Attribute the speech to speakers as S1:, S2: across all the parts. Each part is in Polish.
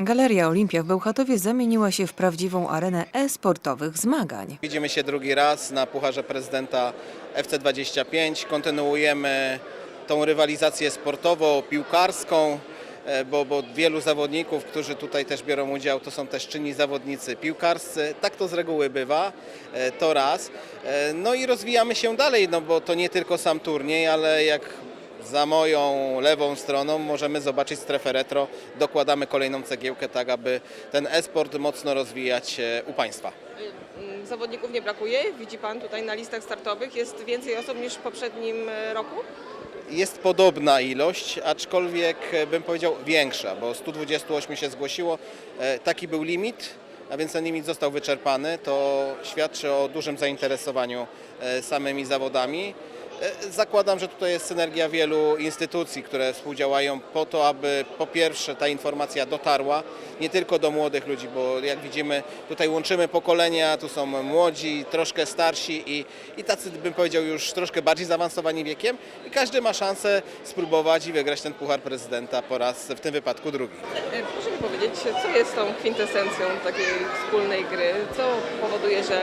S1: Galeria Olimpia w Bełchatowie zamieniła się w prawdziwą arenę e-sportowych zmagań.
S2: Widzimy się drugi raz na Pucharze Prezydenta FC25. Kontynuujemy tą rywalizację sportową, piłkarską, e, bo, bo wielu zawodników, którzy tutaj też biorą udział, to są też czynni zawodnicy piłkarscy. Tak to z reguły bywa, e, to raz. E, No i rozwijamy się dalej, no bo to nie tylko sam turniej, ale jak za moją lewą stroną możemy zobaczyć strefę retro. Dokładamy kolejną cegiełkę, tak aby ten e-sport mocno rozwijać e, u Państwa.
S3: Mm, Zawodników nie brakuje. Widzi Pan tutaj na listach startowych jest więcej osób niż w poprzednim e, roku?
S2: Jest podobna ilość, aczkolwiek e, bym powiedział większa, bo 128 się zgłosiło. Taki był limit, a więc ten limit został wyczerpany. To świadczy o dużym zainteresowaniu samymi zawodami. E, Zakładam, że tutaj jest synergia wielu instytucji, które współdziałają po to, aby po pierwsze ta informacja dotarła nie tylko do młodych ludzi, bo jak widzimy tutaj łączymy pokolenia, tu są młodzi, troszkę starsi i, i tacy bym powiedział już troszkę bardziej zaawansowani wiekiem i każdy ma szansę spróbować i wygrać ten Puchar Prezydenta po raz w tym wypadku drugi.
S3: E, Proszę mi powiedzieć, co jest tą kwintesencją takiej wspólnej gry? Co powoduje, że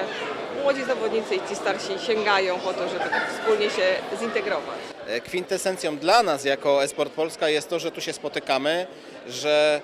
S3: młodzi zawodnicy i ci starsi sięgają po to, żeby tak wspólnie się zintegrować?
S2: E, Kwintesencją dla nas jako Esport Polska jest to, że tu się spotykamy, że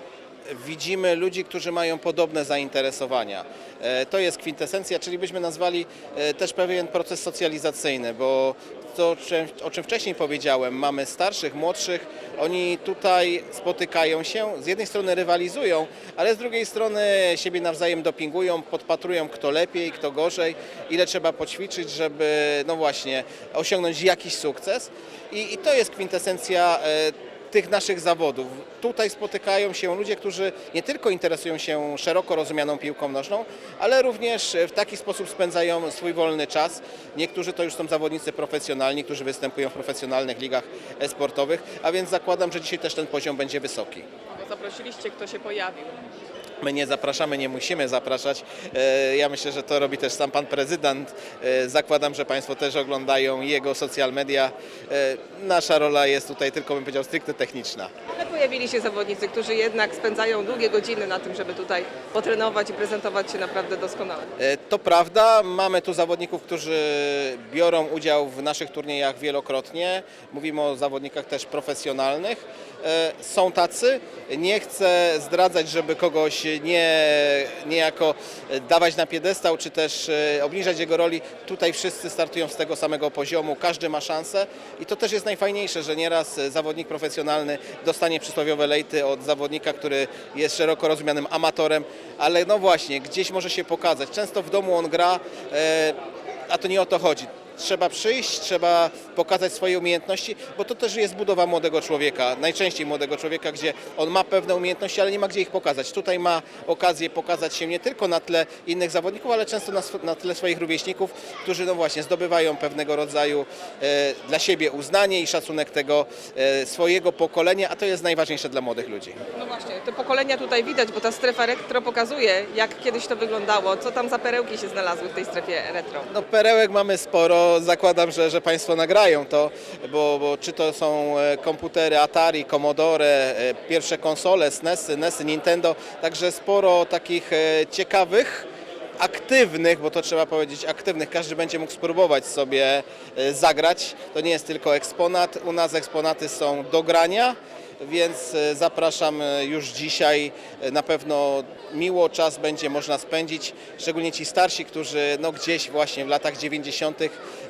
S2: widzimy ludzi, którzy mają podobne zainteresowania. E, To jest kwintesencja, czyli byśmy nazwali e, też pewien proces socjalizacyjny, bo to, o czym, wcześniej powiedziałem, mamy starszych, młodszych, oni tutaj spotykają się, z jednej strony rywalizują, ale z drugiej strony siebie nawzajem dopingują, podpatrują kto lepiej, kto gorzej, ile trzeba poćwiczyć, żeby no właśnie osiągnąć jakiś sukces. I, i to jest kwintesencja e, tych naszych zawodów. Tutaj spotykają się ludzie, którzy nie tylko interesują się szeroko rozumianą piłką nożną, ale również w taki sposób spędzają swój wolny czas. Niektórzy to już są zawodnicy profesjonalni, którzy występują w profesjonalnych ligach sportowych, a więc zakładam, że dzisiaj też ten poziom będzie wysoki.
S3: Zaprosiliście, kto się pojawił.
S2: My nie zapraszamy, nie musimy zapraszać. E, Ja myślę, że to robi też sam pan prezydent. E, Zakładam, że państwo też oglądają jego social media. E, Nasza rola jest tutaj tylko, bym powiedział, stricte techniczna.
S3: Pojawili się zawodnicy, którzy jednak spędzają długie godziny na tym, żeby tutaj potrenować i prezentować się naprawdę doskonale.
S2: E, To prawda, mamy tu zawodników, którzy biorą udział w naszych turniejach wielokrotnie. Mówimy o zawodnikach też profesjonalnych. E, Są tacy. Nie chcę zdradzać, żeby kogoś nie, niejako dawać na piedestał, czy też e, obniżać jego roli. Tutaj wszyscy startują z tego samego poziomu, każdy ma szansę i to też jest najfajniejsze, że nieraz zawodnik profesjonalny dostanie przysłowiowe lejty od zawodnika, który jest szeroko rozumianym amatorem, ale no właśnie, gdzieś może się pokazać. Często w domu on gra, e, a to nie o to chodzi. Trzeba przyjść, trzeba pokazać swoje umiejętności, bo to też jest budowa młodego człowieka, najczęściej młodego człowieka, gdzie on ma pewne umiejętności, ale nie ma gdzie ich pokazać. Tutaj ma okazję pokazać się nie tylko na tle innych zawodników, ale często na, na tle swoich rówieśników, którzy no właśnie zdobywają pewnego rodzaju e, dla siebie uznanie i szacunek tego e, swojego pokolenia, a to jest najważniejsze dla młodych ludzi.
S3: No właśnie, te pokolenia tutaj widać, bo ta strefa retro pokazuje, jak kiedyś to wyglądało, co tam za perełki się znalazły w tej strefie retro.
S2: No perełek mamy sporo, zakładam, że, że Państwo nagrają to, bo, bo czy to są e, komputery Atari, Commodore, e, pierwsze konsole, SNESy, NESy, Nintendo, także sporo takich e, ciekawych, aktywnych, bo to trzeba powiedzieć aktywnych, każdy będzie mógł spróbować sobie e, zagrać, to nie jest tylko eksponat, u nas eksponaty są do grania, więc e, zapraszam e, już dzisiaj. E, Na pewno miło czas będzie można spędzić, szczególnie ci starsi, którzy no gdzieś właśnie w latach 90.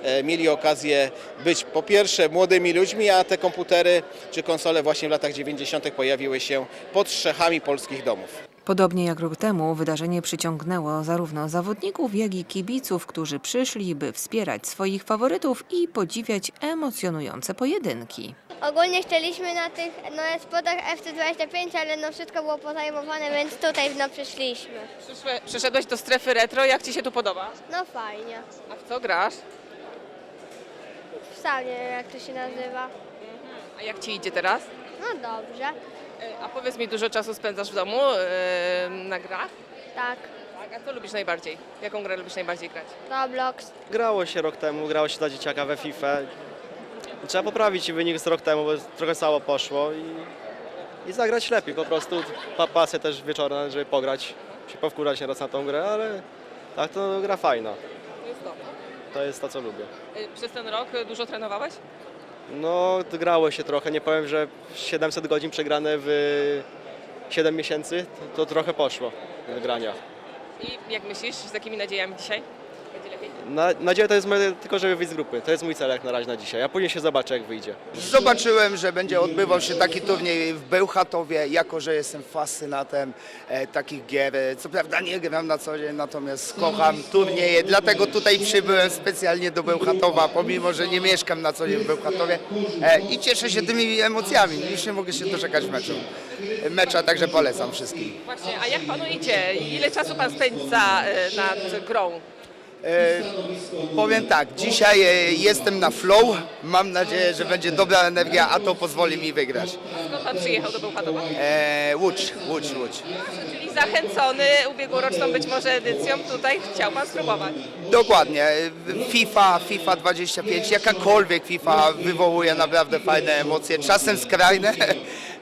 S2: e, mieli okazję być po pierwsze młodymi ludźmi, a te komputery czy konsole właśnie w latach 90. pojawiły się pod strzechami polskich domów.
S1: Podobnie jak rok temu, wydarzenie przyciągnęło zarówno zawodników, jak i kibiców, którzy przyszli, by wspierać swoich faworytów i podziwiać emocjonujące pojedynki.
S4: Ogólnie chcieliśmy na tych no, spotach FC25, ale no wszystko było pozajmowane, więc tutaj no przyszliśmy.
S3: Przyszłe, przyszedłeś do strefy retro, jak Ci się tu podoba?
S4: No fajnie.
S3: A w co grasz?
S4: Sam nie wiem jak to się nazywa.
S3: A jak Ci idzie teraz?
S4: No dobrze.
S3: E, A powiedz mi, dużo czasu spędzasz w domu e, na grach?
S4: Tak.
S3: Tak, a co lubisz najbardziej? Jaką grę lubisz najbardziej grać?
S4: Roblox.
S5: Grało się rok temu, grało się dla dzieciaka we FIFA. Trzeba poprawić wynik z rok temu, bo trochę słabo poszło i i zagrać lepiej. Po prostu pa, pasję też wieczorne, żeby pograć, się powkurzać nieraz na tą grę, ale tak to gra fajna.
S3: To jest to.
S5: To jest to, co lubię.
S3: Y, Przez ten rok y, dużo trenowałeś?
S5: No, grało się trochę. Nie powiem, że 700 godzin przegrane w 7 miesięcy, to, to trochę poszło w graniach.
S3: I jak myślisz, z jakimi nadziejami dzisiaj?
S5: Na, nadzieja to jest moje, tylko, żeby wyjść z grupy. To jest mój cel jak na razie na dzisiaj, a później się zobaczę, jak wyjdzie.
S6: Zobaczyłem, że będzie odbywał się taki turniej w Bełchatowie, jako że jestem fascynatem e, takich gier. E, Co prawda nie gram na co dzień, natomiast kocham turnieje, dlatego tutaj przybyłem specjalnie do Bełchatowa, pomimo że nie mieszkam na co dzień w Bełchatowie e, i cieszę się tymi emocjami. Już nie mogę się doczekać meczu. E, Mecza także polecam wszystkim.
S3: Właśnie, a jak panu idzie? Ile czasu pan spędza y, nad grą?
S6: E, powiem tak, dzisiaj e, jestem na flow, mam nadzieję, że będzie dobra energia, a to pozwoli mi wygrać.
S3: Skąd pan przyjechał do Bełchatowa?
S6: E, Łódź, Łódź, Łódź.
S3: Czyli zachęcony ubiegłoroczną być może edycją, tutaj chciał pan spróbować.
S6: Dokładnie. FIFA, FIFA 25, jakakolwiek FIFA wywołuje naprawdę fajne emocje, czasem skrajne,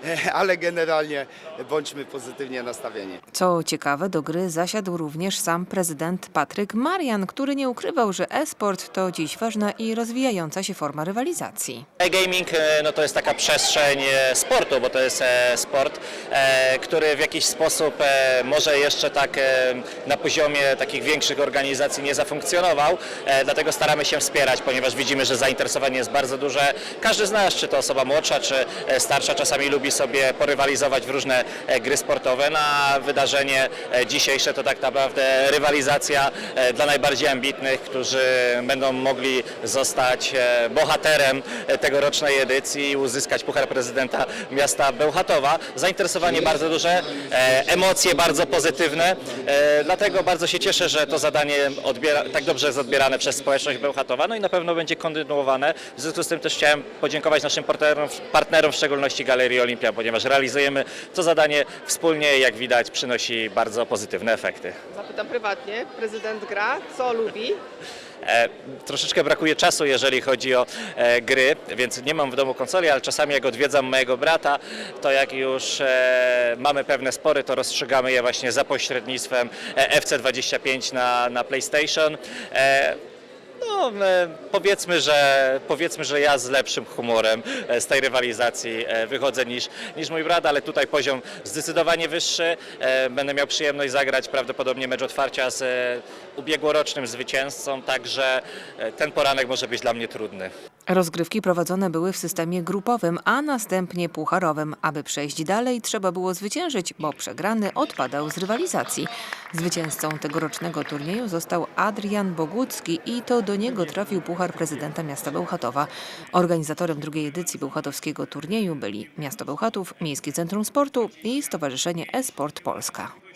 S6: ale generalnie bądźmy pozytywnie nastawieni.
S1: Co ciekawe, do gry zasiadł również sam prezydent Patryk Marian, który nie ukrywał, że e-sport to dziś ważna i rozwijająca się forma rywalizacji.
S7: E-gaming e, no to jest taka przestrzeń e, sportu, bo to jest e, sport, który w jakiś sposób może jeszcze tak na poziomie takich większych organizacji nie zafunkcjonował, dlatego staramy się wspierać, ponieważ widzimy, że zainteresowanie jest bardzo duże. Każdy z nas, czy to osoba młodsza, czy starsza, czasami lubi sobie porywalizować w różne e, gry sportowe. Na wydarzenie e, dzisiejsze to tak naprawdę rywalizacja e, dla najbardziej ambitnych, którzy będą mogli zostać bohaterem tegorocznej edycji i uzyskać Puchar Prezydenta Miasta Bełchatowa. Zainteresowanie bardzo duże, emocje bardzo pozytywne, dlatego bardzo się cieszę, że to zadanie odbiera, tak dobrze jest odbierane przez społeczność Bełchatowa, no i na pewno będzie kontynuowane. W związku z tym też chciałem podziękować naszym partnerom, partnerom w szczególności Galerii Olimpia, ponieważ realizujemy to zadanie wspólnie jak widać przynosi bardzo pozytywne efekty.
S3: Zapytam prywatnie, prezydent gra, co lubi?
S7: E, troszeczkę brakuje czasu, jeżeli chodzi o e, gry, więc nie mam w domu konsoli, ale czasami jak odwiedzam mojego brata, to jak już e, mamy pewne spory, to rozstrzygamy je właśnie za pośrednictwem e, FC25 na, na PlayStation. E, no, e, powiedzmy, że, powiedzmy, że ja z lepszym humorem e, z tej rywalizacji e, wychodzę niż, niż mój brat, ale tutaj poziom zdecydowanie wyższy. Będę miał przyjemność zagrać prawdopodobnie mecz otwarcia z ubiegłorocznym zwycięzcą, także ten poranek może być dla mnie trudny.
S1: Rozgrywki prowadzone były w systemie grupowym, a następnie pucharowym. Aby przejść dalej, trzeba było zwyciężyć, bo przegrany odpadał z rywalizacji. Zwycięzcą tegorocznego turnieju został Adrian Bogucki i to do niego trafił Puchar Prezydenta Miasta Bełchatowa. Organizatorem drugiej edycji bełchatowskiego turnieju byli Miasto Bełchatów, Miejskie Centrum Sportu i Stowarzyszenie e-Sport Polska.